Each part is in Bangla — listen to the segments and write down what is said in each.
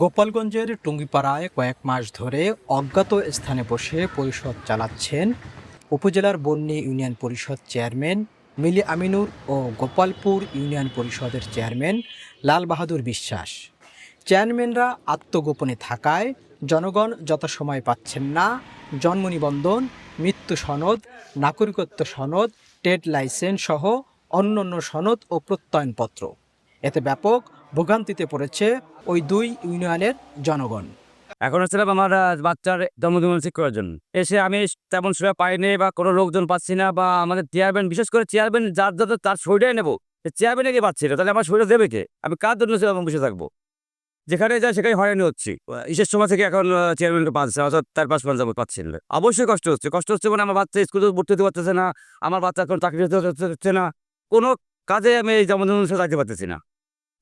গোপালগঞ্জের টুঙ্গিপাড়ায় কয়েক মাস ধরে অজ্ঞাত স্থানে বসে পরিষদ চালাচ্ছেন উপজেলার বন্যী ইউনিয়ন পরিষদ চেয়ারম্যান মিলি আমিনুর ও গোপালপুর ইউনিয়ন পরিষদের চেয়ারম্যান লাল বাহাদুর বিশ্বাস। চেয়ারম্যানরা আত্মগোপনে থাকায় জনগণ যথাসময় পাচ্ছেন না জন্ম নিবন্ধন, মৃত্যু সনদ, নাগরিকত্ব সনদ, ট্রেড লাইসেন্স সহ অন্যান্য সনদ ও প্রত্যয়নপত্র। ব্যাপক ভোগান্তিতে পড়েছে ওই দুই ইউনিয়নের জনগণ। এখন হচ্ছিলাম আমার বাচ্চার জন্মদিন ঠিক করার জন্য। এসে আমি তেমন সেবা পাইনি বা কোনো লোকজন পাচ্ছি না বা আমাদের চেয়ারম্যান বিশেষ করে চেয়ারম্যান যার যাদের তার শরীরটাই নেব চেয়ারম্যানে গিয়ে পাচ্ছি না, তাহলে আমার শরীরে দেবে কে? আমি কার জন্য বসে থাকব? যেখানে যায় সেখানে হয়রানি হচ্ছি। ইসের সময় থেকে এখন চেয়ারম্যানকে পাচ্ছে, অর্থাৎ তার পাঁচ পাঁচ পাচ্ছি না। অবশ্যই কষ্ট হচ্ছে কষ্ট হচ্ছে মানে আমার বাচ্চা স্কুলে ভর্তি হতে পারতেছে না, আমার বাচ্চা এখন চাকরি হতে হচ্ছে না, কোনো কাজে আমি এই অনুষ্ঠানে যাইতে পারতেছি না।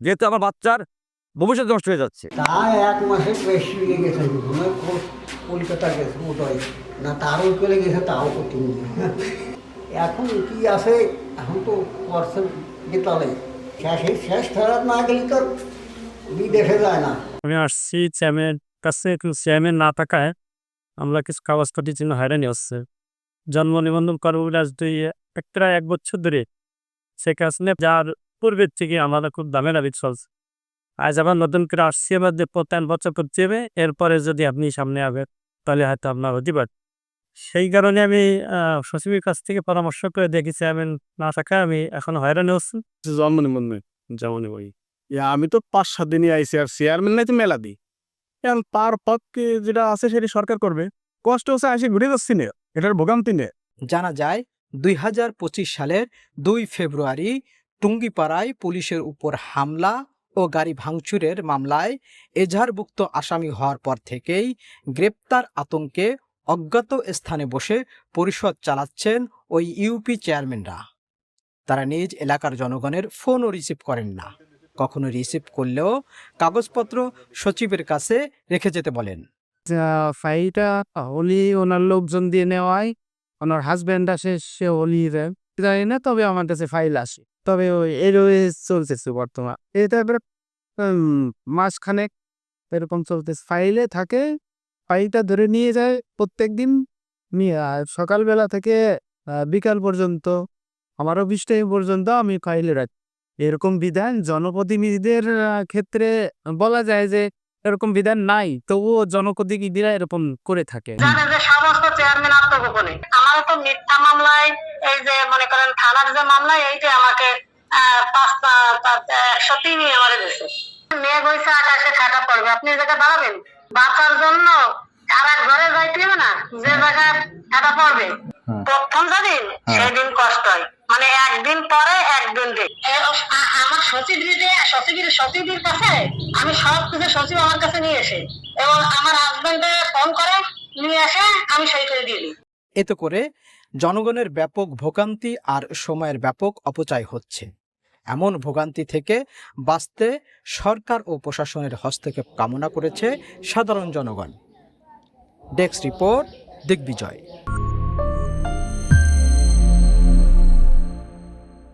যেহেতু আমার বাচ্চার ভবিষ্যৎ নষ্ট হয়ে যাচ্ছে। তা এক মাসের বেশি গেছে মনে কো- কলকাতা গেছে মোটাই না তারও চলে গেছে তাও করতে এখন কি আছে? এখন তো করছে গেতালে শেষে শেষ ফেরত না গেলে তো বিদেশে যায় না। আমি আসছি চেয়ারম্যানের কাছে কিন্তু চেয়ারম্যান না থাকায় আমরা কিছু কাগজপাতির জন্য হয়রানি হচ্ছে জন্ম নিবন্ধন করব বলে আজ দুই এক প্রায় এক বছর ধরে সে কাজ নিয়ে যার পূর্বের থেকে আমাদের খুব দামের দাবি চলছে। আজ আবার নতুন করে আসছি আবার যে প্রত্যয়ন বছর করতে হবে এরপরে যদি আপনি সামনে আবেন তাহলে হয়তো আপনার হতে পারে। সেই কারণে আমি সচিবের কাছ থেকে পরামর্শ করে দেখি চেয়ারম্যান না থাকায় আমি এখন হয়রানি হচ্ছি। জন্ম নিবন্ধন যেমন ওই ইয়া, আমি তো পাঁচ সাত দিনই আইসি আর চেয়ারম্যান নাই তো মেলা দিই এখন তার পক্ষে যেটা আছে সেটি সরকার করবে। কষ্ট হচ্ছে আসে ঘুরে যাচ্ছি না এটার ভোগান্তি নেই জানা যায় দুই হাজার পঁচিশ সালের দুই ফেব্রুয়ারি টুঙ্গিপাড়ায় পুলিশের উপর হামলা ও গাড়ি ভাঙচুরের মামলায় এজাহারভুক্ত আসামি হওয়ার পর থেকেই গ্রেপ্তার আতঙ্কে অজ্ঞাত স্থানে বসে পরিষদ চালাচ্ছেন ওই ইউপি চেয়ারম্যানরা। তারা নিজ এলাকার জনগণের ফোনও রিসিভ করেন না। কখনো রিসিভ করলেও কাগজপত্র সচিবের কাছে রেখে যেতে বলেন। ফাইলটা হলি ওনার লোকজন দিয়ে নেওয়ায়, ওনার হাজব্যান্ড আসে, সে হলি তবে আমার কাছে ফাইল আসে। তবে এরওয়ে চলতেছে বর্তমান। এটা এবার মাসখানেক এরকম চলতেছে। ফাইলে থাকে, ফাইলটা ধরে নিয়ে যায় প্রত্যেক দিন নিয়ে সকালবেলা থেকে বিকাল পর্যন্ত, আমার অফিস টাইম পর্যন্ত আমি ফাইলে রাখি, এরকম বিধান জনপ্রতিনিধিদের ক্ষেত্রে বলা যায় যে এরকম বিধান নাই তবুও জনপ্রতিনিধিরা এরকম করে থাকে। জানেন যে সমস্ত চেয়ারম্যান আত্মগোপনে আমারও তো মিথ্যা মামলায় এই যে মনে করেন থানার যে মামলায় এইটা আমাকে আহ, পাঁচটা পাঁচ- একশো তিনই আমারে দিয়েছে। মেঘ হয়েছে আকাশে ঠাটা পড়বে আপনি এই জায়গায় দাঁড়াবেন? বাঁচার জন্য আর এক ঘরে যাইতে হবে না যে জায়গায় ঠাটা পড়বে। প্রথম যেদিন সেদিন কষ্ট হয়। মানে একদিন পরে একদিন আমার সচিব সচিবের সচিবের কাছে আমি সব কিছু সচিব আমার কাছে নিয়ে এসে এবং আমার হাজবেন্ডে ফোন করে নিয়ে আসে আমি সই করে দিয়ে এতে করে জনগণের ব্যাপক ভোগান্তি আর সময়ের ব্যাপক অপচয় হচ্ছে। এমন ভোগান্তি থেকে বাঁচতে সরকার ও প্রশাসনের হস্তক্ষেপ কামনা করেছে সাধারণ জনগণ। Desk report Digvijay.